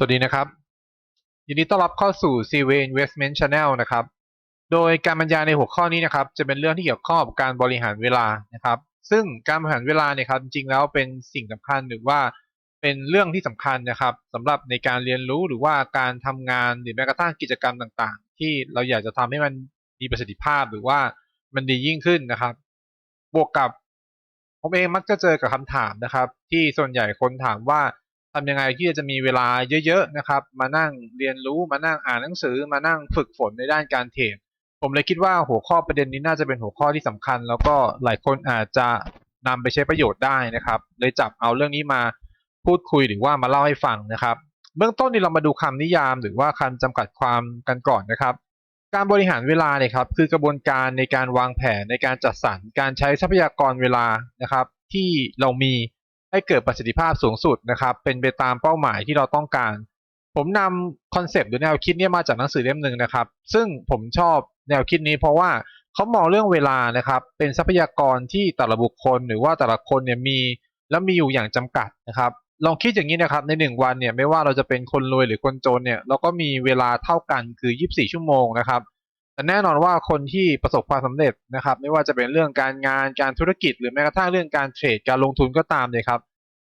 สวัสดีนะครับ ยินดีต้อนรับเข้าสู่ c w Investment Channel นะครับ โดยการบรรยายในหัวข้อนี้นะครับ จะเป็นเรื่องที่เกี่ยวข้องกับการบริหารเวลานะครับ ซึ่งการบริหารเวลาเนี่ยครับจริงๆแล้วเป็นสิ่งสำคัญหรือว่าเป็นเรื่องที่สำคัญนะครับสำหรับในการเรียนรู้หรือว่าการทำงานหรือแม้กระทั่งกิจกรรมต่างๆ ที่เราอยากจะทำให้มันมีประสิทธิภาพหรือว่ามันดียิ่งขึ้นนะครับ บวกกับผมเองมักจะเจอกับคำถามนะครับ ที่ส่วนใหญ่คนถามว่า ทำยังไงที่จะมีเวลาเยอะๆนะครับ มานั่งเรียนรู้มานั่งอ่านหนังสือ มานั่งฝึกฝนในด้านการเทรดผมเลยคิดว่าหัวข้อประเด็นนี้น่าจะเป็นหัวข้อที่สำคัญ แล้วก็หลายคนอาจจะนำไปใช้ประโยชน์ได้นะครับ เลยจับเอาเรื่องนี้มาพูดคุยหรือว่ามาเล่าให้ฟังนะครับ เบื้องต้นนี่เรามาดูคำนิยามหรือว่าคำจำกัดความกันก่อนนะครับ การบริหารเวลาเนี่ยครับคือกระบวนการในการวางแผนในการจัดสรรการใช้ทรัพยากรเวลานะครับ ที่เรามี ให้เกิดประสิทธิภาพสูงสุดนะครับ เป็นไปตามเป้าหมายที่เราต้องการ ผมนำคอนเซปต์หรือแนวคิดนี้มาจากหนังสือเล่มหนึ่งนะครับ ซึ่งผมชอบแนวคิดนี้เพราะว่าเขามองเรื่องเวลานะครับ เป็นทรัพยากรที่แต่ละบุคคล หรือว่าแต่ละคนเนี่ยมี แล้วมีอยู่อย่างจำกัดนะครับ ลองคิดอย่างนี้นะครับ ในหนึ่งวันเนี่ยไม่ว่าเราจะเป็นคนรวยหรือคนจนเนี่ยเราก็มีเวลาเท่ากันคือ 24 ชั่วโมงนะครับ แต่แน่นอนว่าคนที่ประสบความสำเร็จนะครับ ไม่ว่าจะเป็นเรื่องการงานการธุรกิจ หรือแม้กระทั่งเรื่องการเทรดการลงทุนก็ตามเนี่ยครับ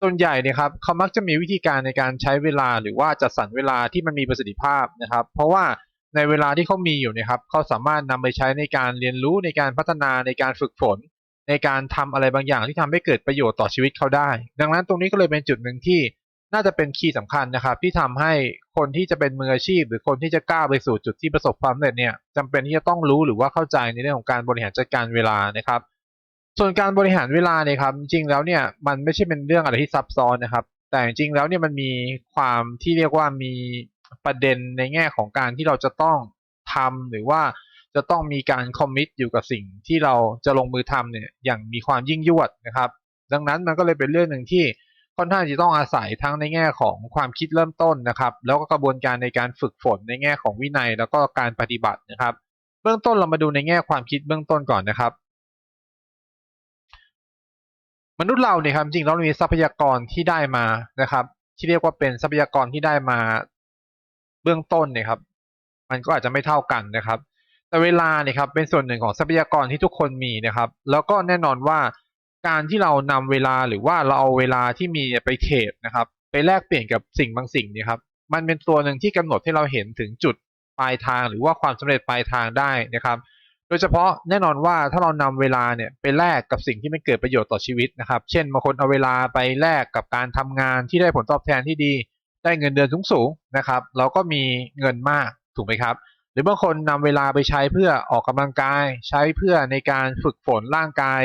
ส่วนใหญ่เนี่ยครับเขามักจะมีวิธีการในการใช้เวลาหรือว่าจัดสรรเวลาที่มันมีประสิทธิภาพนะครับ เพราะว่าในเวลาที่เขามีอยู่นี่ยครับเขาสามารถนำไปใช้ในการเรียนรู้ในการพัฒนาในการฝึกฝน ในการทำอะไรบางอย่างที่ทำให้เกิดประโยชน์ต่อชีวิตเขาได้ ดังนั้นตรงนี้ก็เลยเป็นจุดหนึ่งที่ น่าจะเป็นคีย์สำคัญนะครับที่ทำให้คนที่จะเป็นมืออาชีพ หรือคนที่จะกล้าไปสู่จุดที่ประสบความสำเร็จเนี่ยจำเป็นที่จะต้องรู้หรือว่าเข้าใจในเรื่องของการบริหารจัดการเวลานะครับ ส่วนการบริหารเวลาเนี่ยครับจริงแล้วเนี่ยมันไม่ใช่เป็นเรื่องอะไรที่ซับซ้อนนะครับ แต่จริงแล้วเนี่ยมันมีความที่เรียกว่ามีประเด็นในแง่ของการที่เราจะต้องทำหรือว่าจะต้องมีการคอมมิตอยู่กับสิ่งที่เราจะลงมือทำเนี่ยอย่างมีความยิ่งยวดนะครับ ดังนั้นมันก็เลยเป็นเรื่องหนึ่งที่ ค่อนข้างจะต้องอาศัยทั้งในแง่ของความคิดเริ่มต้นนะครับ แล้วก็กระบวนการในการฝึกฝนในแง่ของวินัย แล้วก็การปฏิบัตินะครับ เบื้องต้นเรามาดูในแง่ความคิดเบื้องต้นก่อนนะครับ มนุษย์เราเนี่ยครับจริงๆแล้วมีทรัพยากรที่ได้มานะครับ ที่เรียกว่าเป็นทรัพยากรที่ได้มาเบื้องต้นเนี่ยครับ มันก็อาจจะไม่เท่ากันนะครับ แต่เวลาเนี่ยครับเป็นส่วนหนึ่งของทรัพยากรที่ทุกคนมีนะครับ แล้วก็แน่นอนว่า การที่เรานำเวลาหรือว่าเราเอาเวลาที่มีไปเทรดนะครับ ไปแลกเปลี่ยนกับสิ่งบางสิ่งเนี่ยครับมันเป็นตัวหนึ่งที่กำหนดให้เราเห็นถึงจุดปลายทางหรือว่าความสำเร็จปลายทางได้นะครับ โดยเฉพาะแน่นอนว่าถ้าเรานำเวลาเนี่ยไปแลกกับสิ่งที่ไม่เกิดประโยชน์ต่อชีวิตนะครับ เช่นบางคนเอาเวลาไปแลกกับการทำงานที่ได้ผลตอบแทนที่ดี ได้เงินเดือนสูงๆนะครับ เราก็มีเงินมากถูกไหมครับ หรือบางคนนำเวลาไปใช้เพื่อออกกำลังกาย ใช้เพื่อในการฝึกฝนร่างกาย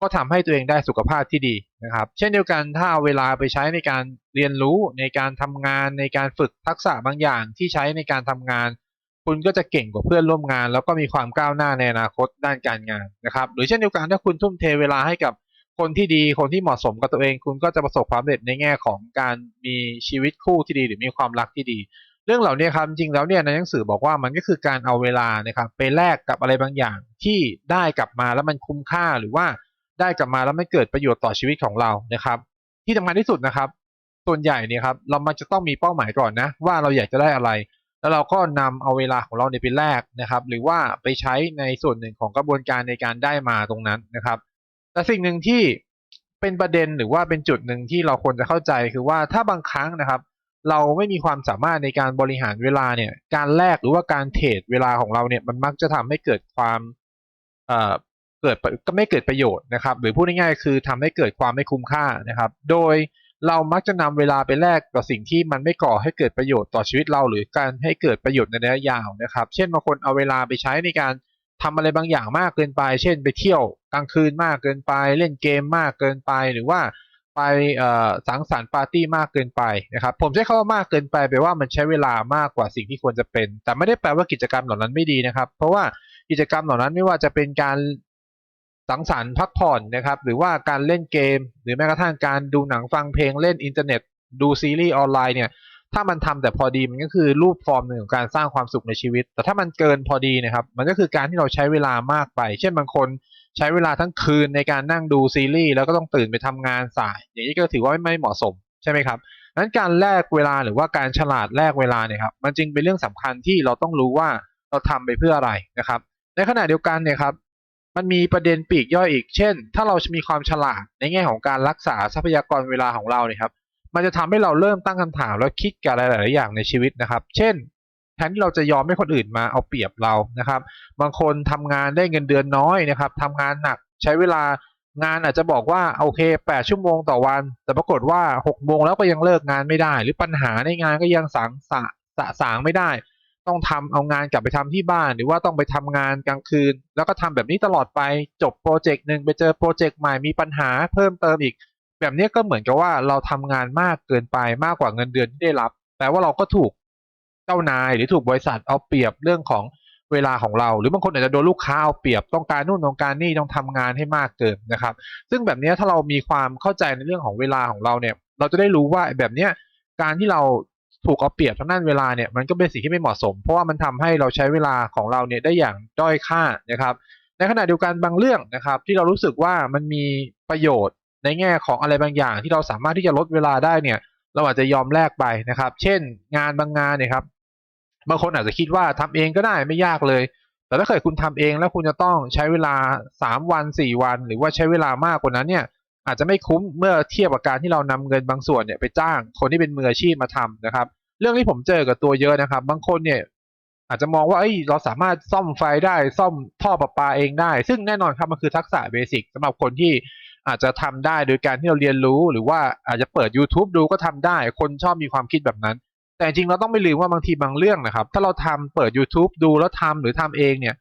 ก็ทำให้ตัวเองได้สุขภาพที่ดีนะครับ เช่นเดียวกันถ้าเอาเวลาไปใช้ในการเรียนรู้ในการทำงานในการฝึกทักษะบางอย่างที่ใช้ในการทำงาน คุณก็จะเก่งกว่าเพื่อนร่วมงาน แล้วก็มีความก้าวหน้าในอนาคตด้านการงานนะครับหรือเช่นเดียวกันถ้าคุณทุ่มเทเวลาให้กับคนที่ดีคนที่เหมาะสมกับตัวเอง คุณก็จะประสบความสำเร็จในแง่ของการมีชีวิตคู่ที่ดี หรือมีความรักที่ดี เรื่องเหล่านี้ครับจริงแล้วเนี่ยในหนังสือบอกว่ามันก็คือการเอาเวลานะครับไปแลกกับอะไรบางอย่างที่ได้กลับมาแล้วมันคุ้มค่าหรือว่า ได้กลับมาแล้วไม่เกิดประโยชน์ต่อชีวิตของเรานะครับ ที่สำคัญที่สุดนะครับ ส่วนใหญ่เนี่ยครับเรามันจะต้องมีเป้าหมายก่อนนะ ว่าเราอยากจะได้อะไร แล้วเราก็นำเอาเวลาของเราเนี่ยไปแลกนะครับ หรือว่าไปใช้ในส่วนหนึ่งของกระบวนการในการได้มาตรงนั้นนะครับ แต่สิ่งหนึ่งที่เป็นประเด็นหรือว่าเป็นจุดหนึ่งที่เราควรจะเข้าใจคือว่าถ้าบางครั้งนะครับ เราไม่มีความสามารถในการบริหารเวลาเนี่ยการแลกหรือว่าการเทรดเวลาของเราเนี่ยมันมักจะทำให้เกิดความ เกิดก็ไม่เกิดประโยชน์นะครับ หรือพูดง่ายๆคือทำให้เกิดความไม่คุ้มค่านะครับ โดยเรามักจะนำเวลาไปแลกกับสิ่งที่มันไม่ก่อให้เกิดประโยชน์ต่อชีวิตเรา หรือการให้เกิดประโยชน์ในระยะยาวนะครับ เช่นบางคนเอาเวลาไปใช้ในการทำอะไรบางอย่างมากเกินไป เช่น ไปเที่ยวกลางคืนมากเกินไป เล่นเกมมากเกินไป หรือว่าไปสังสรรค์ปาร์ตี้มากเกินไปนะครับ ผมใช้คำว่ามากเกินไปแปลว่ามันใช้เวลามากกว่าสิ่งที่ควรจะเป็น แต่ไม่ได้แปลว่ากิจกรรมเหล่านั้นไม่ดีนะครับ เพราะว่ากิจกรรมเหล่านั้นไม่ว่าจะเป็นการ สังสรรค์พักผ่อนนะครับ หรือว่าการเล่นเกม หรือแม้กระทั่งการดูหนังฟังเพลงเล่นอินเทอร์เน็ต ดูซีรีส์ออนไลน์เนี่ย ถ้ามันทำแต่พอดีมันก็คือรูปฟอร์มหนึ่งของการสร้างความสุขในชีวิต แต่ถ้ามันเกินพอดีนะครับ มันก็คือการที่เราใช้เวลามากไป เช่นบางคนใช้เวลาทั้งคืนในการนั่งดูซีรีส์แล้วก็ต้องตื่นไปทำงานสาย อย่างนี้ก็ถือว่าไม่เหมาะสมใช่ไหมครับนั้นการแลกเวลาหรือว่าการฉลาดแลกเวลาเนี่ยครับมันจึงเป็นเรื่องสำคัญที่เราต้องรู้ว่าเราทำไปเพื่ออะไรนะครับ ในขณะเดียวกันเนี่ยครับ มันมีประเด็นปีกย่อยอีก เช่น ถ้าเรามีความฉลาดในแง่ของการรักษาทรัพยากรเวลาของเราเนี่ยครับ มันจะทำให้เราเริ่มตั้งคำถามแล้วคิดกับหลาย ๆ อย่างในชีวิตนะครับ เช่น แทนที่เราจะยอมให้คนอื่นมาเอาเปรียบเรานะครับ บางคนทำงานได้เงินเดือนน้อยนะครับทำงานหนักใช้เวลางานอาจจะบอกว่าโอเค 8 ชั่วโมงต่อวัน แต่ปรากฏว่า6โมงแล้วก็ยังเลิกงานไม่ได้ หรือปัญหาในงานก็ยังสังสะสะสางไม่ได้ ต้องทำเอางานกลับไปทำที่บ้าน หรือว่าต้องไปทำงานกลางคืน แล้วก็ทำแบบนี้ตลอดไปจบโปรเจกต์หนึ่งไปเจอโปรเจกต์ใหม่มีปัญหาเพิ่มเติมอีก แบบนี้ก็เหมือนกับว่าเราทำงานมากเกินไปมากกว่าเงินเดือนที่ได้รับแปลว่าเราก็ถูกเจ้านายหรือถูกบริษัทเอาเปรียบเรื่องของเวลาของเรา หรือบางคนอาจจะโดนลูกค้าเอาเปรียบต้องการนู่นต้องการนี่ต้องทำงานให้มากเกินนะครับ ซึ่งแบบนี้ถ้าเรามีความเข้าใจในเรื่องของเวลาของเราเนี่ย เราจะได้รู้ว่าแบบเนี้ยการที่เรา ถูกเอาเปรียบทางด้านเวลาเนี่ยมันก็เป็นสิ่งที่ไม่เหมาะสม เพราะว่ามันทำให้เราใช้เวลาของเราเนี่ยได้อย่างด้อยค่านะครับ ในขณะเดียวกันบางเรื่องนะครับที่เรารู้สึกว่ามันมีประโยชน์ในแง่ของอะไรบางอย่าง ที่เราสามารถที่จะลดเวลาได้เนี่ยเราอาจจะยอมแลกไปนะครับ เช่น งานบางงานเนี่ยครับบางคนอาจจะคิดว่าทำเองก็ได้ไม่ยากเลย แต่ถ้าเกิดคุณทำเองแล้วคุณจะต้องใช้เวลา 3 วัน 4 วัน หรือว่าใช้เวลามากกว่านั้นเนี่ยอาจจะไม่คุ้มเมื่อเทียบกับการที่เรานำเงินบางส่วนเนี่ยไปจ้างคนที่เป็นมืออาชีพมาทำนะครับ เรื่องที่ผมเจอกับตัวเยอะนะครับ บางคนเนี่ย อาจจะมองว่าเอ้ยเราสามารถซ่อมไฟได้ซ่อมท่อประปาเองได้ ซึ่งแน่นอนครับมันคือทักษะเบสิกสำหรับคนที่อาจจะทำได้โดยการที่เราเรียนรู้หรือว่าอาจจะเปิด YouTube ดูก็ทำได้ คนชอบมีความคิดแบบนั้น แต่จริงเราต้องไม่ลืมว่าบางทีบางเรื่องนะครับ ถ้าเราทำเปิด YouTube ดูแล้วทำหรือทำเองเนี่ย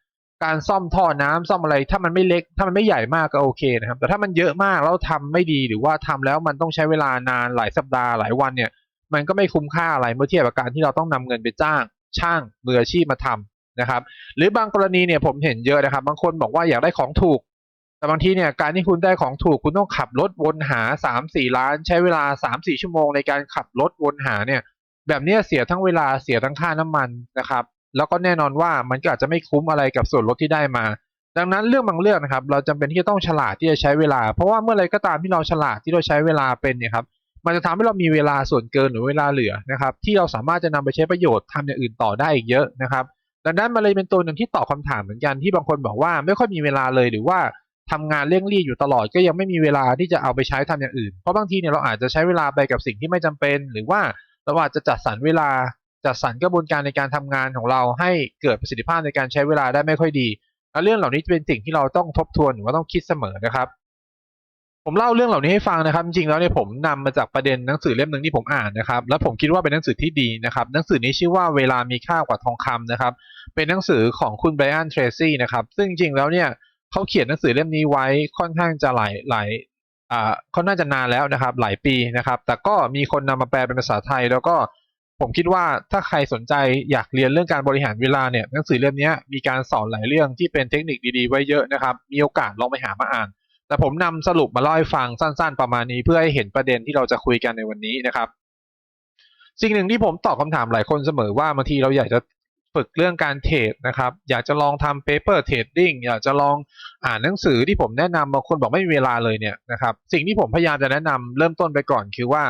การซ่อมท่อน้ำซ่อมอะไร ถ้ามันไม่เล็ก ถ้ามันไม่ใหญ่มากก็โอเคนะครับ แต่ถ้ามันเยอะมากแล้วทำไม่ดีหรือว่าทำแล้วมันต้องใช้เวลานานหลายสัปดาห์หลายวันเนี่ย มันก็ไม่คุ้มค่าอะไรเมื่อเทียบกับการที่เราต้องนำเงินไปจ้าง ช่างมืออาชีพมาทำนะครับ หรือบางกรณีเนี่ยผมเห็นเยอะนะครับ บางคนบอกว่าอยากได้ของถูก แต่บางทีเนี่ยการที่คุณได้ของถูกคุณต้องขับรถวนหา3ามสี่ล้าน ใช้เวลา3ามสี่ชั่วโมงในการขับรถวนหาเนี่ย แบบนี้เสียทั้งเวลาเสียทั้งค่าน้ำมันนะครับ แล้วก็แน่นอนว่ามันก็อาจจะไม่คุ้มอะไรกับส่วนลดที่ได้มา ดังนั้นเรื่องบางเรื่องนะครับ เราจำเป็นที่จะต้องฉลาดที่จะใช้เวลา เพราะว่าเมื่อไรก็ตามที่เราฉลาดที่เราใช้เวลาเป็นเนี่ยครับ มันจะทำให้เรามีเวลาส่วนเกินหรือเวลาเหลือนะครับ ที่เราสามารถจะนำไปใช้ประโยชน์ทำอย่างอื่นต่อได้อีกเยอะนะครับดังนั้นมันเลยเป็นตัวหนึ่งที่ตอบคาถามเหมือนกันที่บางคนบอกว่าไม่ค่อยมีเวลาเลยหรือว่าทำงานเร่งรีบอยู่ตลอดก็ยังไม่มีเวลาที่จะเอาไปใช้ทำอย่างอื่น เพราะบางทีเนี่ยเราอาจจะใช้เวลาไปกับสิ่งที่ไม่จำเป็น หรือว่าเราอาจจะจัดสรรเวลาจัดสรรกระบวนการในการทำงานของเราให้เกิดประสิทธิภาพในการใช้เวลาได้ไม่ค่อยดีและเรื่องเหล่านี้จะเป็นสิ่งที่เราต้องทบทวนหรือว่าต้องคิดเสมอนะครับ ผมเล่าเรื่องเหล่านี้ให้ฟังนะครับ จริงๆแล้วเนี่ยผมนำมาจากประเด็นหนังสือเล่มหนึ่งที่ผมอ่านนะครับ แล้วผมคิดว่าเป็นหนังสือที่ดีนะครับ หนังสือนี้ชื่อว่าเวลามีค่ากว่าทองคำนะครับ เป็นหนังสือของคุณไบรอันเทรซี่นะครับ ซึ่งจริงๆแล้วเนี่ยเขาเขียนหนังสือเล่มนี้ไว้ค่อนข้างจะหลายหลายอ่าค่อนข้างจะนานแล้วนะครับ หลายปีนะครับ แต่ก็มีคนนำมาแปลเป็นภาษาไทย แล้วก็ผมคิดว่าถ้าใครสนใจอยากเรียนเรื่องการบริหารเวลาเนี่ยหนังสือเล่มนี้มีการสอนหลายเรื่องที่เป็นเทคนิคดีๆ ไว้เยอะนะครับ มีโอกาสลองไปหามาอ่าน แต่ผมนำสรุปมาเล่าให้ฟังสั้นๆ ประมาณนี้เพื่อให้เห็นประเด็นที่เราจะคุยกันในวันนี้นะครับ สิ่งหนึ่งที่ผมตอบคำถามหลายคนเสมอว่าบางทีเราอยากจะฝึกเรื่องการเทรดนะครับ อยากจะลองทำ paper trading อยากจะลองอ่านหนังสือที่ผมแนะนำบางคนบอกไม่มีเวลาเลยเนี่ยนะครับ สิ่งที่ผมพยายามจะแนะนำเริ่มต้นไปก่อนคือว่า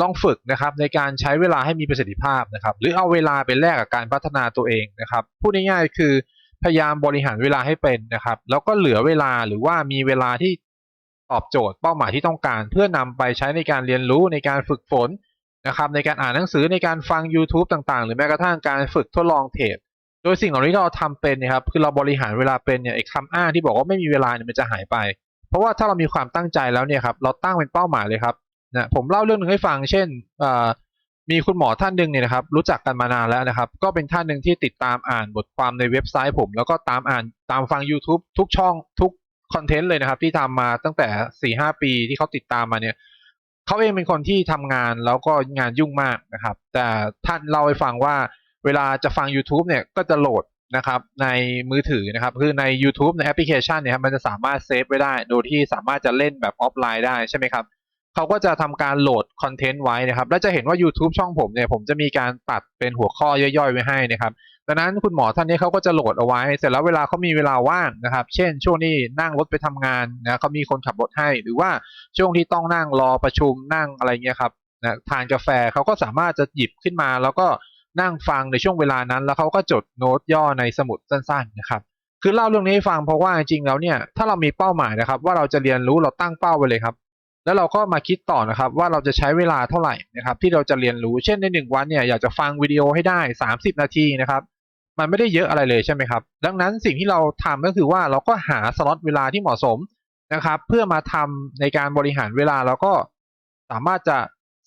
ลองฝึกนะครับในการใช้เวลาให้มีประสิทธิภาพนะครับ หรือเอาเวลาไปแลกกับการพัฒนาตัวเองนะครับ พูดง่ายๆคือ พยายามบริหารเวลาให้เป็นนะครับ แล้วก็เหลือเวลาหรือว่ามีเวลาที่ตอบโจทย์เป้าหมายที่ต้องการ เพื่อนำไปใช้ในการเรียนรู้ในการฝึกฝนนะครับ ในการอ่านหนังสือในการฟัง YouTube ต่างๆ หรือแม้กระทั่งการฝึกทดลองเทรดโดยสิ่งเหล่านี้เราทำเป็นนะครับคือเราบริหารเวลาเป็นเนี่ยไอ้คำอ้างที่บอกว่าไม่มีเวลาเนี่ยมันจะหายไป เพราะว่าถ้าเรามีความตั้งใจแล้วเนี่ยครับเราตั้งเป็นเป้าหมายเลยครับนะผมเล่าเรื่องหนึ่งให้ฟัง เช่น มีคุณหมอท่านหนึ่งเนี่ยนะครับรู้จักกันมานานแล้วนะครับ ก็เป็นท่านหนึ่งที่ติดตามอ่านบทความในเว็บไซต์ผม แล้วก็ตามอ่านตามฟัง YouTube ทุกช่องทุกคอนเทนต์เลยนะครับ ที่ทำมาตั้งแต่สี่ห้าปีที่เขาติดตามมาเนี่ยเขาเองเป็นคนที่ทำงานแล้วก็งานยุ่งมากนะครับ แต่ท่านเล่าให้ฟังว่าเวลาจะฟัง YouTube เนี่ยก็จะโหลดนะครับในมือถือนะครับคือใน YouTube ในแอปพลิเคชันเนี่ยครับมันจะสามารถเซฟไว้ได้ โดยที่สามารถจะเล่นแบบออฟไลน์ได้ใช่ไหมครับ เขาก็จะทำการโหลดคอนเทนต์ไว้นะครับ และจะเห็นว่า YouTube ช่องผมเนี่ย ผมจะมีการตัดเป็นหัวข้อย่อยๆ ไว้ให้นะครับดังนั้นคุณหมอท่านนี้เขาก็จะโหลดเอาไว้ เสร็จแล้วเวลาเขามีเวลาว่างนะครับ เช่น ช่วงนี้นั่งรถไปทำงานนะเขามีคนขับรถให้ หรือว่าช่วงที่ต้องนั่งรอประชุมนั่งอะไรเงี้ยครับนะทานกาแฟเขาก็สามารถจะหยิบขึ้นมา แล้วก็นั่งฟังในช่วงเวลานั้น แล้วเขาก็จดโน้ตย่อในสมุดสั้นๆนะครับ คือเล่าเรื่องนี้ให้ฟังเพราะว่าจริงๆแล้วเนี่ยถ้าเรามีเป้าหมายนะครับ ว่าเราจะเรียนรู้เราตั้งเป้าไว้เลยครับ แล้วเราก็มาคิดต่อนะครับว่าเราจะใช้เวลาเท่าไหร่นะครับที่เราจะเรียนรู้เช่นในหนึ่งวันเนี่ยอยากจะฟังวิดีโอให้ได้ 30 นาทีนะครับมันไม่ได้เยอะอะไรเลยใช่ไหมครับดังนั้นสิ่งที่เราทำก็คือว่าเราก็หาสล็อตเวลาที่เหมาะสมนะครับเพื่อมาทำในการบริหารเวลาแล้วก็สามารถจะ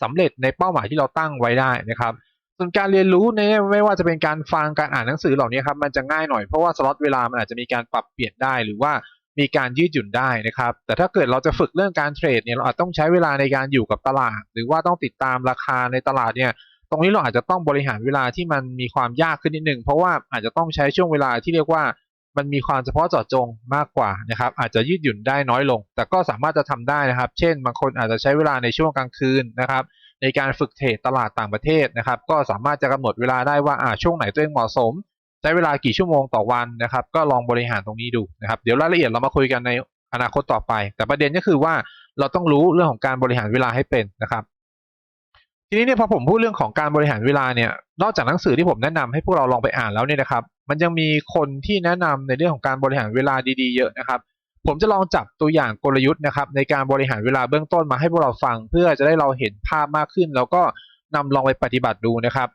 สำเร็จในเป้าหมายที่เราตั้งไว้ได้นะครับส่วนการเรียนรู้เนี่ยไม่ว่าจะเป็นการฟังการอ่านหนังสือเหล่านี้ครับมันจะง่ายหน่อยเพราะว่าสล็อตเวลามันอาจจะมีการปรับเปลี่ยนได้หรือว่า มีการยืดหยุ่นได้นะครับ แต่ถ้าเกิดเราจะฝึกเรื่องการเทรดเนี่ยเราอาจต้องใช้เวลาในการอยู่กับตลาด หรือว่าต้องติดตามราคาในตลาดเนี่ยตรงนี้เราอาจจะต้องบริหารเวลาที่มันมีความยากขึ้นนิดหนึ่งเพราะว่าอาจจะต้องใช้ช่วงเวลาที่เรียกว่ามันมีความเฉพาะเจาะจงมากกว่านะครับ อาจจะยืดหยุ่นได้น้อยลง แต่ก็สามารถจะทำได้นะครับ เช่น บางคนอาจจะใช้เวลาในช่วงกลางคืนนะครับ ในการฝึกเทรดตลาดต่างประเทศนะครับ ก็สามารถจะกำหนดเวลาได้ว่าอ่าช่วงไหนตัวเองเหมาะสม ใช้เวลากี่ชั่วโมงต่อวันนะครับ ก็ลองบริหารตรงนี้ดูนะครับ เดี๋ยวรายละเอียดเรามาคุยกันในอนาคตต่อไป แต่ประเด็นก็คือว่าเราต้องรู้เรื่องของการบริหารเวลาให้เป็นนะครับทีนี้เนี่ยพอผมพูดเรื่องของการบริหารเวลาเนี่ย นอกจากหนังสือที่ผมแนะนำให้พวกเราลองไปอ่านแล้วเนี่ยนะครับ มันยังมีคนที่แนะนำในเรื่องของการบริหารเวลาดีๆเยอะนะครับ ผมจะลองจับตัวอย่างกลยุทธ์นะครับ ในการบริหารเวลาเบื้องต้นมาให้พวกเราฟัง เพื่อจะได้เราเห็นภาพมากขึ้น แล้วก็นำลองไปปฏิบัติดูนะครับ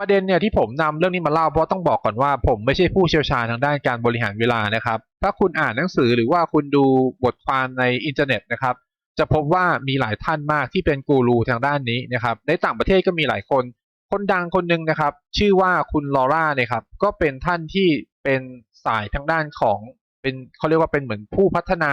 ประเด็นเนี่ยที่ผมนำเรื่องนี้มาเล่าเพราะต้องบอกก่อนว่าผมไม่ใช่ผู้เชี่ยวชาญทางด้านการบริหารเวลานะครับ ถ้าคุณอ่านหนังสือหรือว่าคุณดูบทความในอินเทอร์เน็ตนะครับ จะพบว่ามีหลายท่านมากที่เป็นกูรูทางด้านนี้นะครับ ในต่างประเทศก็มีหลายคน คนดังคนหนึ่งนะครับ ชื่อว่าคุณลอร่าเนี่ยครับ ก็เป็นท่านที่เป็นสายทางด้านของเป็นเขาเรียกว่าเป็นเหมือนผู้พัฒนา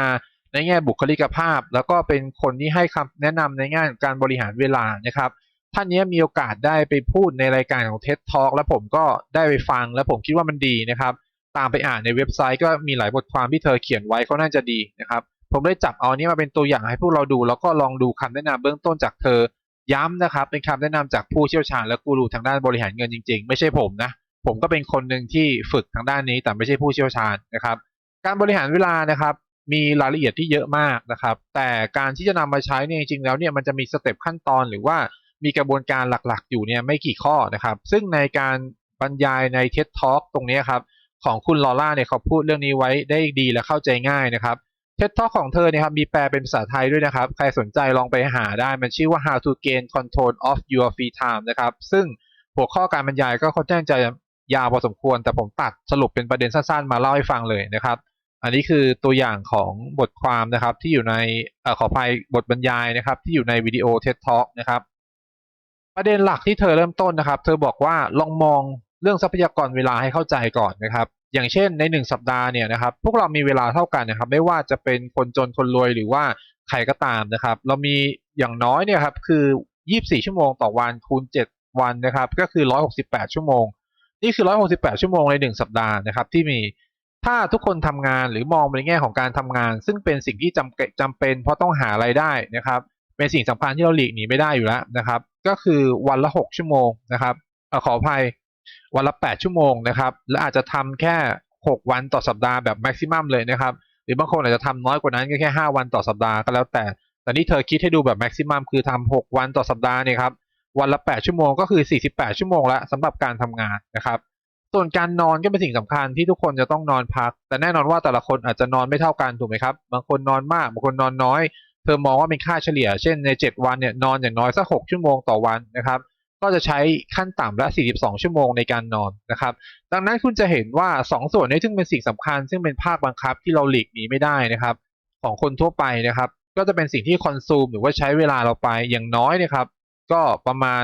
ในแง่บุคลิกภาพ แล้วก็เป็นคนที่ให้คำแนะนำในแง่การบริหารเวลานะครับ ท่านนี้มีโอกาสได้ไปพูดในรายการของ TED Talk แล้วผมก็ได้ไปฟังแล้วผมคิดว่ามันดีนะครับ ตามไปอ่านในเว็บไซต์ก็มีหลายบทความที่เธอเขียนไว้เขาน่าจะดีนะครับ ผมได้จับเอานนี้มาเป็นตัวอย่างให้พวกเราดู แล้วก็ลองดูคำแนะนำเบื้องต้นจากเธอย้ำนะครับ เป็นคำแนะนำจากผู้เชี่ยวชาญและกูรูทางด้านบริหารเงินจริง ๆ ไม่ใช่ผมนะ ผมก็เป็นคนหนึ่งที่ฝึกทางด้านนี้แต่ไม่ใช่ผู้เชี่ยวชาญนะครับ การบริหารเวลานะครับมีรายละเอียดที่เยอะมากนะครับ แต่การที่จะนำมาใช้เนี่ยจริงๆแล้วเนี่ยมันจะมีสเต็ปขั้นตอนหรือว่า มีกระบวนการหลักๆ อยู่เนี่ยไม่กี่ข้อนะครับ ซึ่งในการบรรยายใน TED Talk ตรงนี้ครับของคุณลอร่าเนี่ยเขาพูดเรื่องนี้ไว้ได้ดีและเข้าใจง่ายนะครับ TED Talk ของเธอเนี่ยครับมีแปลเป็นภาษาไทยด้วยนะครับ ใครสนใจลองไปหาได้มันชื่อว่า How to Gain Control of Your Free Time นะครับ ซึ่งหัวข้อการบรรยายก็ค่อนข้างจะยาวพอสมควร แต่ผมตัดสรุปเป็นประเด็นสั้นๆ มาเล่าให้ฟังเลยนะครับ อันนี้คือตัวอย่างของบทความนะครับที่อยู่ในออขออภัยบทบรรยายนะครับที่อยู่ในวิดีโอ TED Talk นะครับ ประเด็นหลักที่เธอเริ่มต้นนะครับ เธอบอกว่าลองมองเรื่องทรัพยากรเวลาให้เข้าใจก่อนนะครับ อย่างเช่นในหนึ่งสัปดาห์เนี่ยนะครับ พวกเรามีเวลาเท่ากันนะครับ ไม่ว่าจะเป็นคนจนคนรวยหรือว่าใครก็ตามนะครับ เรามีอย่างน้อยเนี่ยครับคือ 24 ชั่วโมงต่อวันคูณ 7 วันนะครับ ก็คือ 168 ชั่วโมง นี่คือ 168 ชั่วโมงในหนึ่งสัปดาห์นะครับที่มีถ้าทุกคนทำงานหรือมองในแง่ของการทำงาน ซึ่งเป็นสิ่งที่จำเป็นจำเป็นเพราะต้องหารายได้นะครับ เป็นสิ่งสำคัญที่เราหลีกหนีไม่ได้อยู่แล้วนะครับ ก็คือวันละ 6 ชั่วโมงนะครับอขออภัยวันละ 8 ชั่วโมงนะครับ และอาจจะทำแค่ 6 วันต่อสัปดาห์แบบแม็กซิมัมเลยนะครับ หรือบางคนอาจจะทำน้อยกว่านั้นก็แค่ 5 วันต่อสัปดาห์ก็แล้วแต่ แต่นี่เธอคิดให้ดูแบบแม็กซิมัมคือทำ6วันต่อสัปดาห์เนี่ยครับ วันละ 8 ชั่วโมงก็คือ 48 ชั่วโมงละสำหรับการทำงานนะครับ ส่วนการนอนก็เป็นสิ่งสำคัญที่ทุกคนจะต้องนอนพัก แต่แน่นอนว่าแต่ละคนอาจจะนอนไม่เท่ากันถูกไหมครับ บางคนนอนมาก บางคนนอนน้อย เธอมองว่าเป็นค่าเฉลี่ย เช่นใน 7 วันเนี่ยนอนอย่างน้อยสัก 6 ชั่วโมงต่อวันนะครับก็จะใช้ขั้นต่ำละ 42 ชั่วโมงในการนอนนะครับ ดังนั้นคุณจะเห็นว่า 2 ส่วนนี้ซึ่งเป็นสิ่งสำคัญ ซึ่งเป็นภาคบังคับที่เราหลีกหนีไม่ได้นะครับ ของคนทั่วไปนะครับ ก็จะเป็นสิ่งที่คอนซูมหรือว่าใช้เวลาเราไปอย่างน้อยนะครับ ก็ประมาณ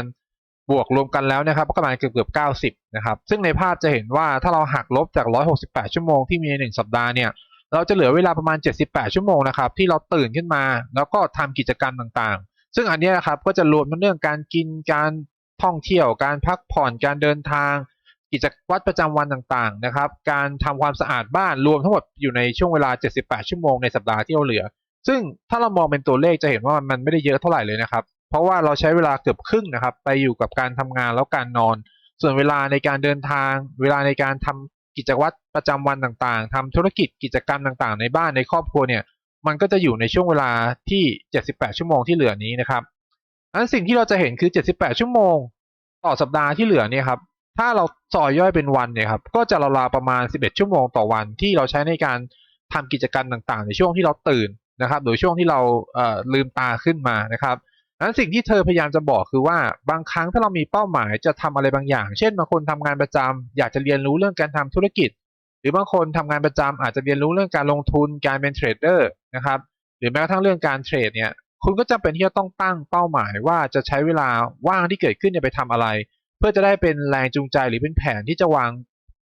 บวกรวมกันแล้วนะครับประมาณเกือบเกือบ90 นะครับ ซึ่งในภาพจะเห็นว่าถ้าเราหักลบจาก 168 ชั่วโมงที่มีในหนึ่งสัปดาห์เนี่ย เราจะเหลือเวลาประมาณ 78 ชั่วโมงนะครับที่เราตื่นขึ้นมา แล้วก็ทำกิจกรรมต่างๆ ซึ่งอันนี้นะครับก็จะรวมทั้งเรื่องการกินการท่องเที่ยว การพักผ่อนการเดินทาง กิจวัตรประจำวันต่างๆนะครับ การทำความสะอาดบ้านรวมทั้งหมดอยู่ในช่วงเวลา 78 ชั่วโมงในสัปดาห์ที่เราเหลือ ซึ่งถ้าเรามองเป็นตัวเลขจะเห็นว่ามันไม่ได้เยอะเท่าไหร่เลยนะครับเพราะว่าเราใช้เวลาเกือบครึ่งนะครับ ไปอยู่กับการทำงานแล้วการนอน ส่วนเวลาในการเดินทาง เวลาในการทำ กิจวัตรประจำวันต่างๆทำธุรกิจกิจกรรมต่างๆ ในบ้านในครอบครัวเนี่ยมันก็จะอยู่ในช่วงเวลาที่ 78 ชั่วโมงที่เหลือนี้นะครับอันสิ่งที่เราจะเห็นคือ 78 ชั่วโมง ต่อสัปดาห์ที่เหลือเนี่ยครับถ้าเราซอยย่อยเป็นวันเนี่ยครับก็จะราวๆประมาณ 11 ชั่วโมงต่อวันที่เราใช้ในการทำกิจกรรมต่างๆ ในช่วงที่เราตื่นนะครับหรือช่วงที่เราเลืมตาขึ้นมานะครับ นั้นสิ่งที่เธอพยายามจะบอกคือว่าบางครั้งถ้าเรามีเป้าหมายจะทำอะไรบางอย่าง เช่นบางคนทำงานประจำอยากจะเรียนรู้เรื่องการทำธุรกิจ หรือบางคนทำงานประจำอาจจะเรียนรู้เรื่องการลงทุนการเป็นเทรดเดอร์นะครับหรือแม้กระทั่งเรื่องการเทรดเนี่ยคุณก็จำเป็นที่จะต้องตั้งเป้าหมายว่าจะใช้เวลาว่างที่เกิดขึ้นไปทำอะไร เพื่อจะได้เป็นแรงจูงใจหรือเป็นแผนที่จะวาง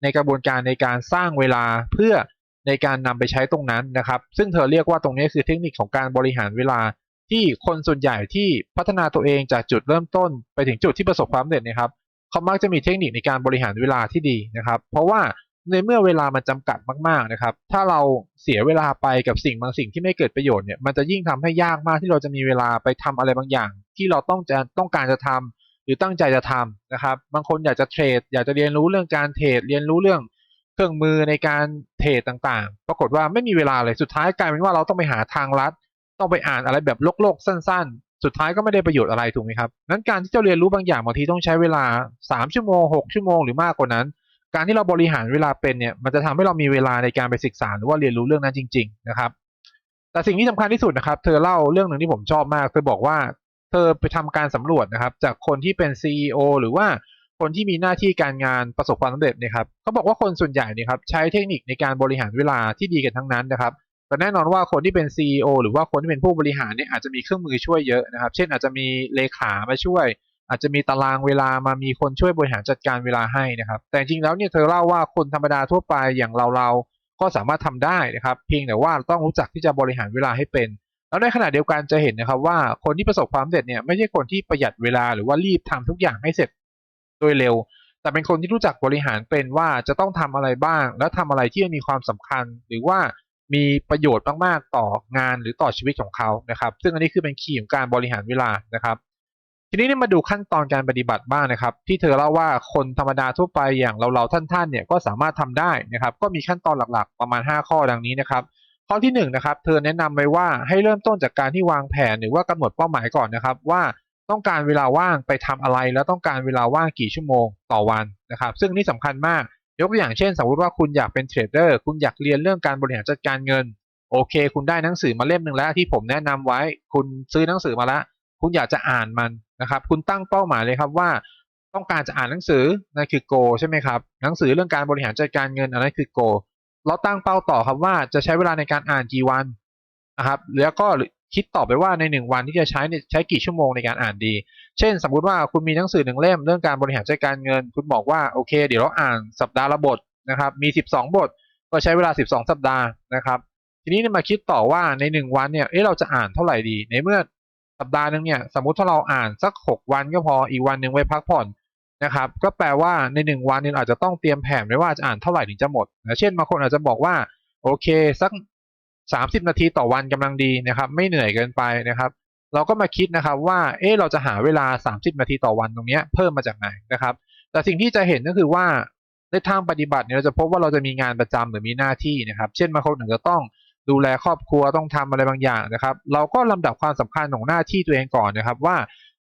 ในกระบวนการในการสร้างเวลาเพื่อในการนำไปใช้ตรงนั้นนะครับ ซึ่งเธอเรียกว่าตรงนี้คือเทคนิคของการบริหารเวลา ที่คนส่วนใหญ่ที่พัฒนาตัวเองจากจุดเริ่มต้น ไปถึงจุดที่ประสบความสำเร็จนะครับเขามักจะมีเทคนิคในการบริหารเวลาที่ดีนะครับ เพราะว่าในเมื่อเวลามันจำกัดมากๆนะครับ ถ้าเราเสียเวลาไปกับสิ่งบางสิ่งที่ไม่เกิดประโยชน์เนี่ยมันจะยิ่งทำให้ยากมากที่เราจะมีเวลาไปทำอะไรบางอย่าง ที่เราต้องจะต้องการจะทำหรือตั้งใจจะทำนะครับ บางคนอยากจะเทรด อยากจะเรียนรู้เรื่องการเทรด เรียนรู้เรื่องเครื่องมือในการเทรดต่างๆ ปรากฏว่าไม่มีเวลาเลยสุดท้ายกลายเป็นว่าเราต้องไปหาทางลัด ต้องไปอ่านอะไรแบบโลกๆสั้น ๆ สุดท้ายก็ไม่ได้ประโยชน์อะไรถูกไหมครับนั้นการที่จะเรียนรู้บางอย่างบางทีต้องใช้เวลา 3 ชั่วโมง 6 ชั่วโมงหรือมากกว่านั้น การที่เราบริหารเวลาเป็นเนี่ยมันจะทำให้เรามีเวลาในการไปศึกษาหรือว่าเรียนรู้เรื่องนั้นจริง ๆ นะครับ แต่สิ่งที่สำคัญที่สุดนะครับ เธอเล่าเรื่องหนึ่งที่ผมชอบมากเธอบอกว่าเธอไปทำการสำรวจนะครับ จากคนที่เป็น CEO หรือว่าคนที่มีหน้าที่การงานประสบความสำเร็จเนะครับเขาบอกว่าคนส่วนใหญ่เนี่ยครับใช้เทคนิคในการบริหารเวลาที่ดีกันทั้งนั้นนะครับ แต่แน่นอนว่าคนที่เป็น CEO หรือว่าคนที่เป็นผู้บริหารเนี่ยอาจจะมีเครื่องมือช่วยเยอะนะครับ เช่นอาจจะมีเลขามาช่วย อาจจะมีตารางเวลามามีคนช่วยบริหารจัดการเวลาให้นะครับ แต่จริงแล้วเนี่ยเธอเล่าว่าคนธรรมดาทั่วไปอย่างเราเราๆก็สามารถทำได้นะครับ เพียงแต่ว่าต้องรู้จักที่จะบริหารเวลาให้เป็น แล้วในขณะเดียวกันจะเห็นนะครับว่าคนที่ประสบความสำเร็จเนี่ยไม่ใช่คนที่ประหยัดเวลาหรือว่ารีบทำทุกอย่างให้เสร็จโดยเร็ว แต่เป็นคนที่รู้จักบริหารเป็นว่าจะต้องทำอะไรบ้าง แล้วทำอะไรที่มีความสำคัญหรือว่า มีประโยชน์มากๆต่องานหรือต่อชีวิตของเขานะครับ ซึ่งอันนี้คือเป็นคีย์ของการบริหารเวลานะครับ ทีนี้เนี่ยมาดูขั้นตอนการปฏิบัติบ้างนะครับ ที่เธอเล่าว่าคนธรรมดาทั่วไปอย่างเราๆท่านๆเนี่ยก็สามารถทำได้นะครับ ก็มีขั้นตอนหลักๆ ประมาณ 5 ข้อดังนี้นะครับข้อที่1นงนะครับเธอแนะนำไว้ว่าให้เริ่มต้นจากการที่วางแผนหรือว่ากำหนดเป้าหมายก่อนนะครับ ว่าต้องการเวลาว่างไปทำอะไร แล้วต้องการเวลาว่างกี่ชั่วโมงต่อวันนะครับ ซึ่งนี่สำคัญมาก ยกตัวอย่างเช่น สมมติว่าคุณอยากเป็นเทรดเดอร์คุณอยากเรียนเรื่องการบริหารจัดการเงิน โอเค คุณได้หนังสือมาเล่มหนึ่งแล้วที่ผมแนะนำไว้ คุณซื้อหนังสือมาแล้วคุณอยากจะอ่านมันนะครับ คุณตั้งเป้าหมายเลยครับว่า ต้องการจะอ่านหนังสือนั่นคือ go ใช่ไหมครับหนังสือเรื่องการบริหารจัดการเงินอันนั้นคือ go เราตั้งเป้าต่อครับว่าจะใช้เวลาในการอ่านกี่วันนะครับแล้วก็ คิดต่อไปว่าในหนึ่งวันที่จะใช้ใช้กี่ชั่วโมงในการอ่านดี เช่น สมมุติว่าคุณมีหนังสือหนึ่งเล่มเรื่องการบริหารจัดการเงิน คุณบอกว่าโอเค เดี๋ยวเราอ่านสัปดาห์ละบทนะครับ มี 12 บท ก็ใช้เวลา 12 สัปดาห์นะครับ ทีนี้มาคิดต่อว่าในหนึ่งวันเนี่ย เอ๊ะเราจะอ่านเท่าไหร่ดี ในเมื่อสัปดาห์หนึงเนี่ย สมมุติถ้าเราอ่านสัก 6 วันก็พอ อีกวันหนึ่งไว้พักผ่อนนะครับ ก็แปลว่าในหนึ่งวันเนี่ยอาจจะต้องเตรียมแผนไว้ว่าจะอ่านเท่าไหร่ถึงจะหมดนะเช่นบางคนอาจจะบอกว่าโอเค สัก 30 นาทีต่อวันกำลังดีนะครับ ไม่เหนื่อยเกินไปนะครับ เราก็มาคิดนะครับว่าเอ๊ะเราจะหาเวลา 30 นาทีต่อวันตรงนี้เพิ่มมาจากไหนนะครับ แต่สิ่งที่จะเห็นก็คือว่าในทางปฏิบัติเนี่ยเราจะพบว่าเราจะมีงานประจำหรือมีหน้าที่นะครับ เช่นบางคนอาจจะต้องดูแลครอบครัวต้องทำอะไรบางอย่างนะครับ เราก็ลำดับความสำคัญของหน้าที่ตัวเองก่อนนะครับ ว่า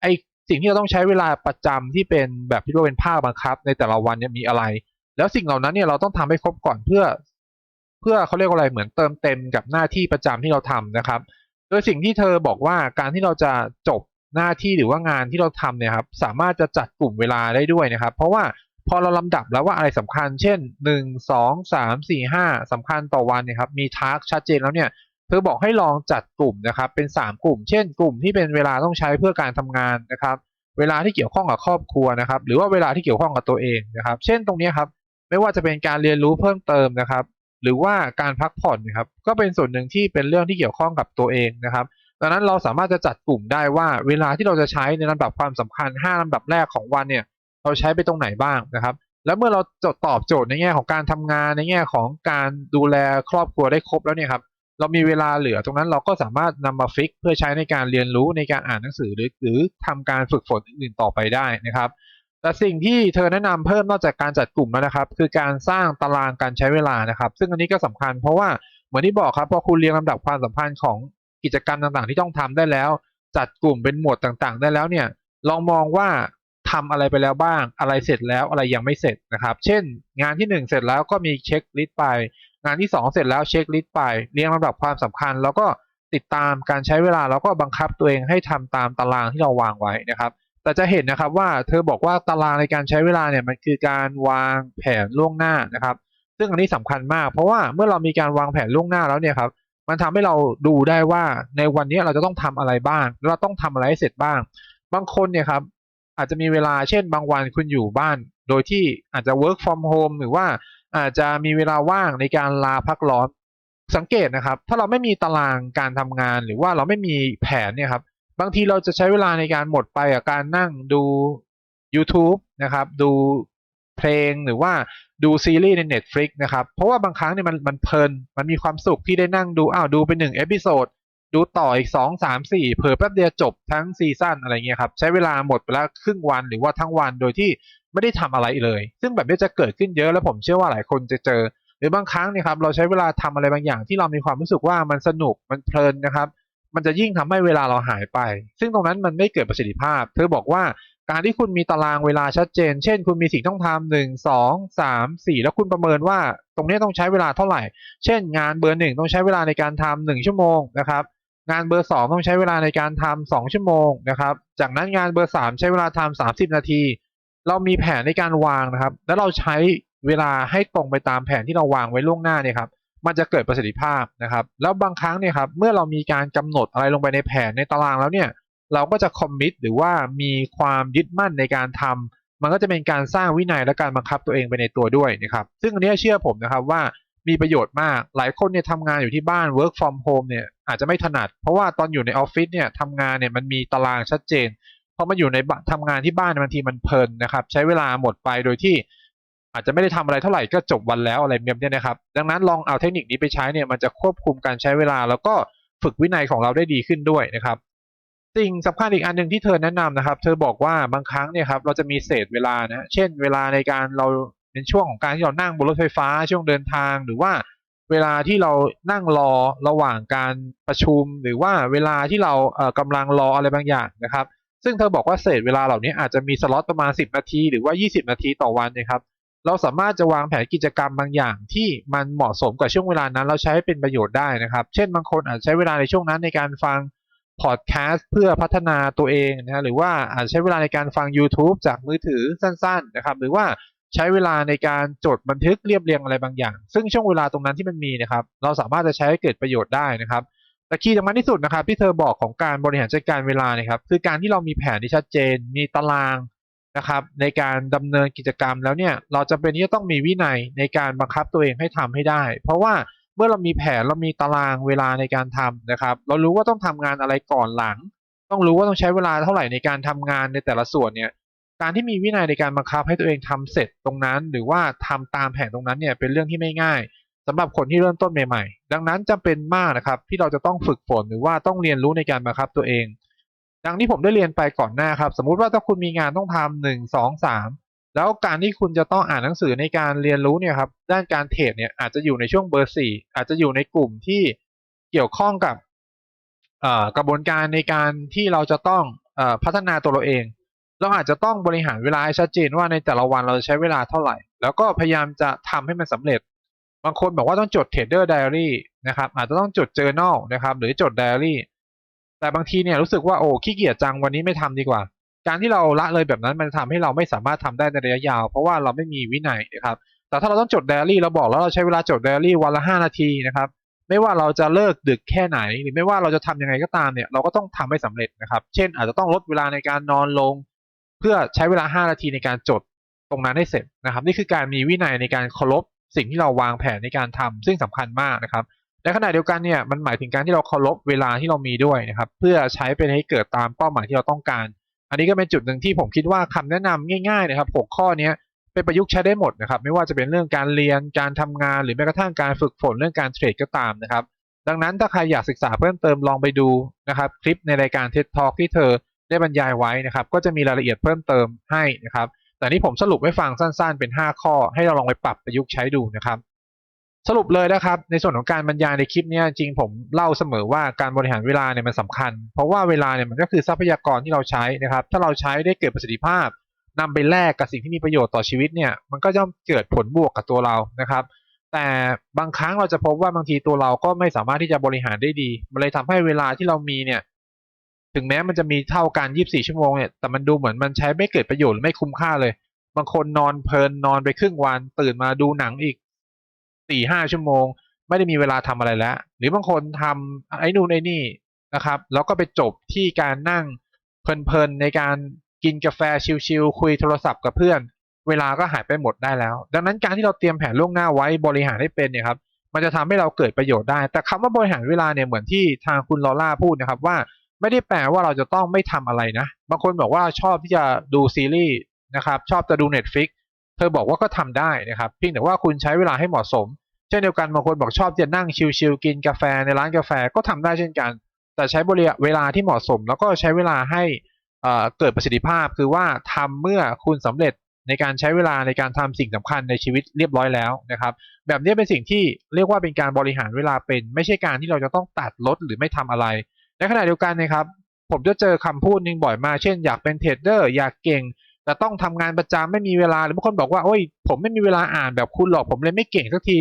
ไอสิ่งที่เราต้องใช้เวลาประจำที่เป็นแบบที่เรียกว่าเป็นภาคบังคับ ในแต่ละวันเนี่ยมีอะไร แล้วสิ่งเหล่านั้นเนี่ยเราต้องทำให้ครบก่อนเพื่อ เพื่อเขาเรียกว่าอะไรเหมือนเติมเต็มกับหน้าที่ประจำที่เราทำนะครับ โดยสิ่งที่เธอบอกว่าการที่เราจะจบหน้าที่หรือว่างานที่เราทำเนี่ยครับสามารถจะจัดกลุ่มเวลาได้ด้วยนะครับ เพราะว่าพอเราลำดับแล้วว่าอะไรสำคัญ เช่น 1 2 3 4 5สำคัญต่อวันเนี่ยครับมีทาร์กชัดเจนแล้วเนี่ยเธอบอกให้ลองจัดกลุ่มนะครับเป็น 3 กลุ่ม เช่น กลุ่มที่เป็นเวลาต้องใช้เพื่อการทำงานนะครับ เวลาที่เกี่ยวข้องกับครอบครัวนะครับ หรือว่าเวลาที่เกี่ยวข้องกับตัวเองนะครับ เช่นตรงนี้ครับไม่ว่าจะเป็นการเรียนรู้เพิ่มเติมนะครับ หรือว่าการพักผ่อนนะครับก็เป็นส่วนหนึ่งที่เป็นเรื่องที่เกี่ยวข้องกับตัวเองนะครับดังนั้นเราสามารถจะจัดกลุ่มได้ว่าเวลาที่เราจะใช้ในลำดับความสำคัญ 5ลำดับแรกของวันเนี่ยเราใช้ไปตรงไหนบ้างนะครับ แล้วเมื่อเราจดตอบโจทย์ในแง่ของการทำงานในแง่ของการดูแลครอบครัวได้ครบแล้วเนี่ยครับเรามีเวลาเหลือตรงนั้นเราก็สามารถนำมาฟิก เพื่อใช้ในการเรียนรู้ในการอ่านหนังสือหรือหรือทำการฝึกฝนอื่นๆต่อไปได้นะครับ แต่สิ่งที่เธอแนะนำเพิ่มนอกจากการจัดกลุ่มแล้วนะครับ คือการสร้างตารางการใช้เวลานะครับ ซึ่งอันนี้ก็สำคัญเพราะว่าเหมือนที่บอกครับพอคุณเรียงลำดับความสัมพันธ์ของกิจกรรมต่างๆ ที่ต้องทำได้แล้ว จัดกลุ่มเป็นหมวดต่างๆ ได้แล้วเนี่ยลองมองว่าทำอะไรไปแล้วบ้าง อะไรเสร็จแล้วอะไรยังไม่เสร็จนะครับ เช่น งานที่หนึ่งเสร็จแล้วก็มีเช็คลิสต์ไป งานที่สองเสร็จแล้วเช็คลิสต์ไปเรียงลำดับความสำคัญ แล้วก็ติดตามการใช้เวลาแล้วก็บังคับตัวเองให้ทำตามตารางที่เราวางไว้นะครับ แต่จะเห็นนะครับว่าเธอบอกว่าตารางในการใช้เวลาเนี่ยมันคือการวางแผนล่วงหน้านะครับ ซึ่งอันนี้สำคัญมาก เพราะว่าเมื่อเรามีการวางแผนล่วงหน้าแล้วเนี่ยครับมันทำให้เราดูได้ว่าในวันนี้เราจะต้องทำอะไรบ้างเราต้องทำอะไรให้เสร็จบ้าง บางคนเนี่ยครับอาจจะมีเวลาเช่นบางวันคุณอยู่บ้าน โดยที่อาจจะ work from home หรือว่าอาจจะมีเวลาว่างในการลาพักร้อนสังเกตนะครับ ถ้าเราไม่มีตารางการทำงานหรือว่าเราไม่มีแผนเนี่ยครับ บางทีเราจะใช้เวลาในการหมดไปกับการนั่งดู YouTube นะครับ ดูเพลงหรือว่าดูซีรีส์ใน Netflix นะครับ เพราะว่าบางครั้งเนี่ยมันมันเพลิน มันมีความสุขที่ได้นั่งดู อ้าว ดูไปหนึ่งเอพิโซด ดูต่ออีกสองสามสี่เผลอแป๊บเดียวจบทั้งซีซั่นอะไรเงี้ยครับ ใช้เวลาหมดไปแล้วครึ่งวันหรือว่าทั้งวันโดยที่ไม่ได้ทำอะไรเลย ซึ่งแบบนี้จะเกิดขึ้นเยอะแล้วผมเชื่อว่าหลายคนจะเจอ หรือบางครั้งเนี่ยครับเราใช้เวลาทำอะไรบางอย่างที่เรามีความรู้สึกว่ามันสนุกมันเพลินนะครับ มันจะยิ่งทำให้เวลาเราหายไป ซึ่งตรงนั้นมันไม่เกิดประสิทธิภาพ เธอบอกว่าการที่คุณมีตารางเวลาชัดเจน เช่น คุณมีสิ่งต้องทำหนึ่งสองสามสี่แล้วคุณประเมินว่าตรงนี้ต้องใช้เวลาเท่าไหร่ เช่น งานเบอร์หนึ่งต้องใช้เวลาในการทำหนึ่งชั่วโมงนะครับ งานเบอร์สองต้องใช้เวลาในการทำสองชั่วโมงนะครับ จากนั้นงานเบอร์สามใช้เวลาทำสามสิบนาที เรามีแผนในการวางนะครับ แล้วเราใช้เวลาให้ตรงไปตามแผนที่เราวางไว้ล่วงหน้าเนี่ยครับ มันจะเกิดประสิทธิภาพนะครับ แล้วบางครั้งเนี่ยครับเมื่อเรามีการกำหนดอะไรลงไปในแผนในตารางแล้วเนี่ยเราก็จะคอมมิตหรือว่ามีความยึดมั่นในการทำมันก็จะเป็นการสร้างวินัยและการบังคับตัวเองไปในตัวด้วยนะครับ ซึ่งอันนี้เชื่อผมนะครับว่ามีประโยชน์มาก หลายคนเนี่ยทำงานอยู่ที่บ้าน work from home เนี่ยอาจจะไม่ถนัด เพราะว่าตอนอยู่ในออฟฟิศเนี่ยทำงานเนี่ยมันมีตารางชัดเจนพอมาอยู่ในบ้านทำงานที่บ้านบางทีมันเพลินนะครับ ใช้เวลาหมดไปโดยที่ อาจจะไม่ได้ทำอะไรเท่าไหร่ก็จบวันแล้วอะไรแบบเนี้ยนะครับ ดังนั้นลองเอาเทคนิคนี้ไปใช้เนี่ยมันจะควบคุมการใช้เวลา แล้วก็ฝึกวินัยของเราได้ดีขึ้นด้วยนะครับ สิ่งสำคัญอีกอันหนึ่งที่เธอแนะนำนะครับ เธอบอกว่าบางครั้งเนี่ยครับเราจะมีเศษเวลานะเช่น เวลาในการเราเป็นช่วงของการที่เรานั่งบนรถไฟฟ้าช่วงเดินทางหรือว่าเวลาที่เรานั่งรอระหว่างการประชุม หรือว่าเวลาที่เราเอ่อกำลังรออะไรบางอย่างนะครับ ซึ่งเธอบอกว่าเศษเวลาเหล่านี้อาจจะมีสล็อตประมาณ 10 นาที หรือว่า 20 นาทีต่อวันนะครับ เราสามารถจะวางแผนกิจกรรมบางอย่างที่มันเหมาะสมกับช่วงเวลานั้น เราใช้ใเป็นประโยชน์ได้นะครับ เช่นบางคนอาจใช้เวลาในช่วงนั้นในการฟังพอดแคสต์เพื่อพัฒนาตัวเองนะหรือว่าอาจใช้เวลาในการฟัง YouTube จากมือถือสั้น ๆ นะครับ หรือว่าใช้เวลาในการจดบันทึกเรียบเรียงอะไรบางอย่าง ซึ่งช่วงเวลาตรงนั้นที่มันมีนะครับ เราสามารถจะใช้ให้เกิดประโยชน์ได้นะครับแต่คีย์สำคัญที่สุดนะครับที่เธอบอกของการบริหารจัดการเวลานะครับคือการที่เรามีแผนที่ชัดเจน มีตาราง นะครับในการดำเนินกิจกรรมแล้วเนี่ยเราจะเป็นที่จะต้องมีวินัยในการบังคับตัวเองให้ทำให้ได้ เพราะว่าเมื่อเรามีแผนเรามีตารางเวลาในการทำนะครับ เรารู้ว่าต้องทำงานอะไรก่อนหลัง ต้องรู้ว่าต้องใช้เวลาเท่าไหร่ในการทำงานในแต่ละส่วนเนี่ยการที่มีวินัยในการบังคับให้ตัวเองทำเสร็จตรงนั้น หรือว่าทำตามแผนตรงนั้นเนี่ยเป็นเรื่องที่ไม่ง่ายสำหรับคนที่เริ่มต้นใหม่ๆ ดังนั้นจำเป็นมากนะครับที่เราจะต้องฝึกฝนหรือว่าต้องเรียนรู้ในการบังคับตัวเอง ดังที่ผมได้เรียนไปก่อนหน้าครับ สมมุติว่าถ้าคุณมีงานต้องทำหนึ่งสองสามแล้วการที่คุณจะต้องอ่านหนังสือในการเรียนรู้เนี่ยครับด้านการเทรดเนี่ยอาจจะอยู่ในช่วงเบอร์สี่อาจจะอยู่ในกลุ่มที่เกี่ยวข้องกับกระบวนการในการที่เราจะต้องอพัฒนาตัวเราเอง เราอาจจะต้องบริหารเวลาให้ชัดเจนว่าในแต่ละวันเราจะใช้เวลาเท่าไหร่ แล้วก็พยายามจะทำให้มันสำเร็จ บางคนบอกว่าต้องจดเทรดเดอร์ไดอารี่นะครับอาจจะต้องจดเจอ journal นะครับหรือจดไดอารี่ แต่บางทีเนี่ยรู้สึกว่าโอ้ขี้เกียจจังวันนี้ไม่ทำดีกว่า การที่เราละเลยแบบนั้นมันทำให้เราไม่สามารถทำได้ในระยะยาว เพราะว่าเราไม่มีวินัยนะครับแต่ถ้าเราต้องจดไดอารี่เราบอกแล้วเราใช้เวลาจดไดอารี่วันละห้านาทีนะครับไม่ว่าเราจะเลิกดึกแค่ไหน หรือไม่ว่าเราจะทำยังไงก็ตามเนี่ยเราก็ต้องทำให้สำเร็จนะครับ เช่น อาจจะต้องลดเวลาในการนอนลง เพื่อใช้เวลา 5 นาทีในการจดตรงนั้นให้เสร็จนะครับ นี่คือการมีวินัยในการเคารพสิ่งที่เราวางแผนในการทำซึ่งสำคัญมากนะครับ ในขณะเดียวกันเนี่ยมันหมายถึงการที่เราเคารพเวลาที่เรามีด้วยนะครับ เพื่อใช้เป็นให้เกิดตามเป้าหมายที่เราต้องการ อันนี้ก็เป็นจุดหนึ่งที่ผมคิดว่าคำแนะนำง่ายๆนะครับหกข้อเนี้เป็นประยุกต์ใช้ได้หมดนะครับ ไม่ว่าจะเป็นเรื่องการเรียนการทำงาน หรือแม้กระทั่งการฝึกฝนเรื่องการเทรดก็ตามนะครับ ดังนั้นถ้าใครอยากศึกษาเพิ่มเติมลองไปดูนะครับ คลิปในรายการ TED Talk ที่เธอได้บรรยายไว้นะครับ ก็จะมีรายละเอียดเพิ่มเติมให้นะครับ แต่นี่ผมสรุปไว้ฟังสั้นๆ เป็น 5 ข้อ ให้เราลองไปปรับประยุกต์ใช้ดูนะครับ สรุปเลยนะครับ ในส่วนของการบรรยายในคลิปนี้จริงผมเล่าเสมอว่าการบริหารเวลาเนี่ยมันสำคัญ เพราะว่าเวลาเนี่ยมันก็คือทรัพยากรที่เราใช้นะครับ ถ้าเราใช้ได้เกิดประสิทธิภาพนำไปแลกกับสิ่งที่มีประโยชน์ต่อชีวิตเนี่ยมันก็ย่อมเกิดผลบวกกับตัวเรานะครับ แต่บางครั้งเราจะพบว่าบางทีตัวเราก็ไม่สามารถที่จะบริหารได้ดี มันเลยทำให้เวลาที่เรามีเนี่ยถึงแม้มันจะมีเท่ากัน 24 ชั่วโมงเนี่ยแต่มันดูเหมือนมันใช้ไม่เกิดประโยชน์หรือไม่คุ้มค่าเลย บางคนนอนเพลินนอนไปครึ่งวัน ตื่นมาดูหนังอีก 4 5ชั่วโมง ไม่ได้มีเวลาทำอะไรแล้ว หรือบางคนทำไอ้นู่นไอ้นี่นะครับ แล้วก็ไปจบที่การนั่งเพลินๆในการกินกาแฟชิลๆคุยโทรศัพท์กับเพื่อน เวลาก็หายไปหมดได้แล้ว ดังนั้นการที่เราเตรียมแผนล่วงหน้าไว้บริหารให้เป็นเนี่ยครับมันจะทำให้เราเกิดประโยชน์ได้ แต่คำว่าบริหารเวลาเนี่ยเหมือนที่ทางคุณลอล่าพูดนะครับว่าไม่ได้แปลว่าเราจะต้องไม่ทำอะไรนะ บางคนบอกว่าชอบที่จะดูซีรีส์นะครับ ชอบจะดู Netflix เธอบอกว่าก็ทำได้นะครับ เพียงแต่ว่าคุณใช้เวลาให้เหมาะสม เช่นเดียวกันบางคนบอกชอบจะนั่งชิลๆกินกาแฟในร้านกาแฟก็ทำได้เช่นกัน แต่ใช้บริเวลาที่เหมาะสม แล้วก็ใช้เวลาให้เกิดประสิทธิภาพ คือว่าทำเมื่อคุณสำเร็จในการใช้เวลาในการทำสิ่งสำคัญในชีวิตเรียบร้อยแล้วนะครับ แบบนี้เป็นสิ่งที่เรียกว่าเป็นการบริหารเวลาเป็น ไม่ใช่การที่เราจะต้องตัดลดหรือไม่ทำอะไร ในขณะเดียวกันนะครับ ผมจะเจอคำพูดหนึ่งบ่อยมากเช่นอยากเป็นเทรดเดอร์อยากเก่งแต่ต้องทำงานประจำไม่มีเวลาหรือบางคนบอกว่าโอ้ยผมไม่มีเวลาอ่านแบบคุณหรอกผมเลยไม่เก่งสักที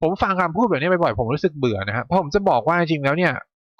ผมฟังคำพูดแบบนี้บ่อยๆผมรู้สึกเบื่อนะครับเพราะผมจะบอกว่าจริงแล้วเนี่ย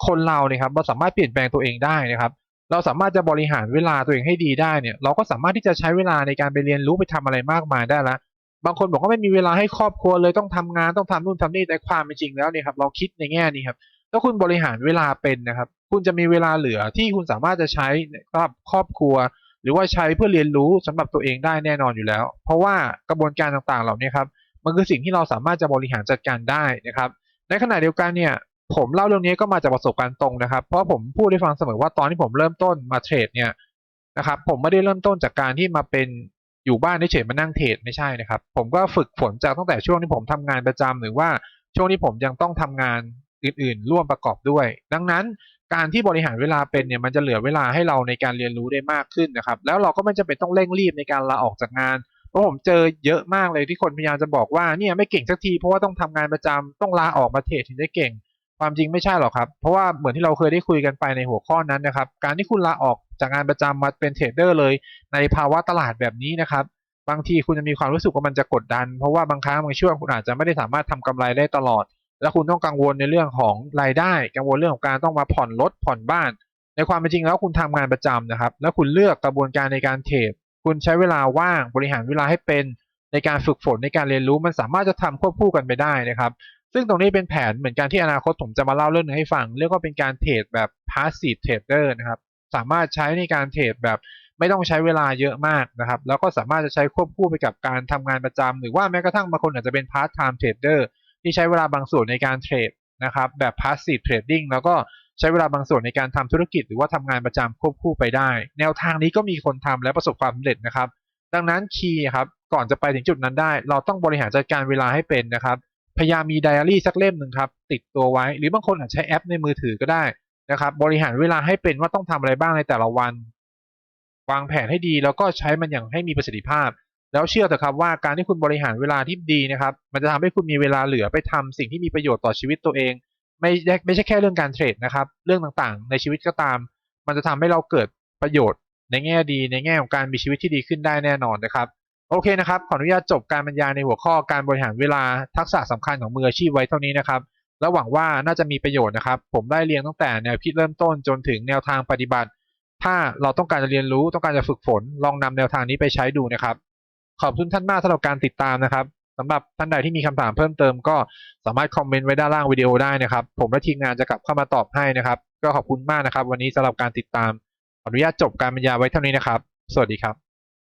คนเราเนี่ยครับเราสามารถเปลี่ยนแปลงตัวเองได้นะครับเราสามารถจะบริหารเวลาตัวเองให้ดีได้เนี่ยเราก็สามารถที่จะใช้เวลาในการไปเรียนรู้ไปทำอะไรมากมายได้ละบางคนบอกว่าไม่มีเวลาให้ครอบครัวเลยต้องทำงานต้องทำนู่นทำนี่แต่ความเป็นจริงแล้วเนี่ยครับเราคิดในแง่นี้ครับถ้าคุณบริหารเวลาเป็นนะครับ คุณจะมีเวลาเหลือที่คุณสามารถจะใช้สำหรับครอบครัว หรือว่าใช้เพื่อเรียนรู้สำหรับตัวเองได้แน่นอนอยู่แล้ว เพราะว่ากระบวนการต่างๆเหล่านี้ครับ มันคือสิ่งที่เราสามารถจะบริหารจัดการได้นะครับ ในขณะเดียวกันเนี่ยผมเล่าเรื่องนี้ก็มาจากประสบการณ์ตรงนะครับ เพราะผมพูดให้ฟังเสมอว่าตอนที่ผมเริ่มต้นมาเทรดเนี่ยนะครับผมไม่ได้เริ่มต้นจากการที่มาเป็นอยู่บ้านเฉยมานั่งเทรดไม่ใช่นะครับ ผมก็ฝึกฝนจากตั้งแต่ช่วงที่ผมทำงานประจำหรือว่าช่วงที่ผมยังต้องทำงานอื่นๆ ร่วมประกอบด้วย ดังนั้นการที่บริหารเวลาเป็นเนี่ยมันจะเหลือเวลาให้เราในการเรียนรู้ได้มากขึ้นนะครับ แล้วเราก็ไม่จำเป็นต้องเร่งรีบในการลาออกจากงาน เพราะผมเจอเยอะมากเลยที่คนพยายามจะบอกว่าเนี่ยไม่เก่งสักทีเพราะว่าต้องทำงานประจำต้องลาออกมาเทรดถึงได้เก่ง ความจริงไม่ใช่หรอกครับ เพราะว่าเหมือนที่เราเคยได้คุยกันไปในหัวข้อนั้นนะครับ การที่คุณลาออกจากงานประจำมาเป็นเทรดเดอร์เลย ในภาวะตลาดแบบนี้นะครับ บางทีคุณจะมีความรู้สึกว่ามันจะกดดัน เพราะว่าบางครั้งบางช่วงคุณอาจจะไม่ได้สามารถทำกำไรได้ตลอด แล้วคุณต้องกังวลในเรื่องของรายได้ กังวลเรื่องของการต้องมาผ่อนรถผ่อนบ้าน ในความเป็นจริงแล้วคุณทำงานประจำนะครับ แล้วคุณเลือกกระบวนการในการเทรด คุณใช้เวลาว่างบริหารเวลาให้เป็นในการฝึกฝนในการเรียนรู้มันสามารถจะทำควบคู่กันไปได้นะครับ ซึ่งตรงนี้เป็นแผนเหมือนกันที่อนาคตผมจะมาเล่าเรื่องนึงให้ฟัง เรียกว่าเป็นการเทรดแบบ passive trader นะครับ สามารถใช้ในการเทรดแบบไม่ต้องใช้เวลาเยอะมากนะครับ แล้วก็สามารถจะใช้ควบคู่ไปกับการทำงานประจำหรือว่าแม้กระทั่งบางคนอาจจะเป็น part time trader ที่ใช้เวลาบางส่วนในการเทรดนะครับแบบ passive trading แล้วก็ ใช้เวลาบางส่วนในการทำธุรกิจหรือว่าทำงานประจำควบคู่ไปได้ แนวทางนี้ก็มีคนทำและประสบความสำเร็จนะครับ ดังนั้นคีย์ครับก่อนจะไปถึงจุดนั้นได้ เราต้องบริหารจัดการเวลาให้เป็นนะครับพยายามมีไดอารี่สักเล่มหนึ่งครับติดตัวไว้ หรือบางคนอาจใช้แอปในมือถือก็ได้นะครับบริหารเวลาให้เป็นว่าต้องทำอะไรบ้างในแต่ละวัน วางแผนให้ดีแล้วก็ใช้มันอย่างให้มีประสิทธิภาพ แล้วเชื่อเถอะครับว่าการที่คุณบริหารเวลาที่ดีนะครับ มันจะทำให้คุณมีเวลาเหลือไปทำสิ่งที่มีประโยชน์ต่อชีวิตตัวเอง ไม่ได้ไม่ใช่แค่เรื่องการเทรดนะครับ เรื่องต่างๆ ในชีวิตก็ตาม มันจะทำให้เราเกิดประโยชน์ในแง่ดีในแง่ของการมีชีวิตที่ดีขึ้นได้แน่นอนนะครับ โอเคนะครับ ขออนุญาตจบการบรรยายในหัวข้อการบริหารเวลาทักษะสำคัญของมืออาชีพไว้เท่านี้นะครับแล้วหวังว่าน่าจะมีประโยชน์นะครับ ผมได้เรียงตั้งแต่แนวคิดเริ่มต้นจนถึงแนวทางปฏิบัติ ถ้าเราต้องการจะเรียนรู้ต้องการจะฝึกฝน ลองนำแนวทางนี้ไปใช้ดูนะครับ ขอบคุณท่านมากสำหรับการติดตามนะครับ สำหรับท่านใดที่มีคำถามเพิ่มเติมก็สามารถคอมเมนต์ไว้ด้านล่างวิดีโอได้นะครับ ผมและทีมงานจะกลับเข้ามาตอบให้นะครับ ก็ขอบคุณมากนะครับ วันนี้สำหรับการติดตามขออนุญาตจบการบรรยายไว้เท่านี้นะครับ สวัสดีครับ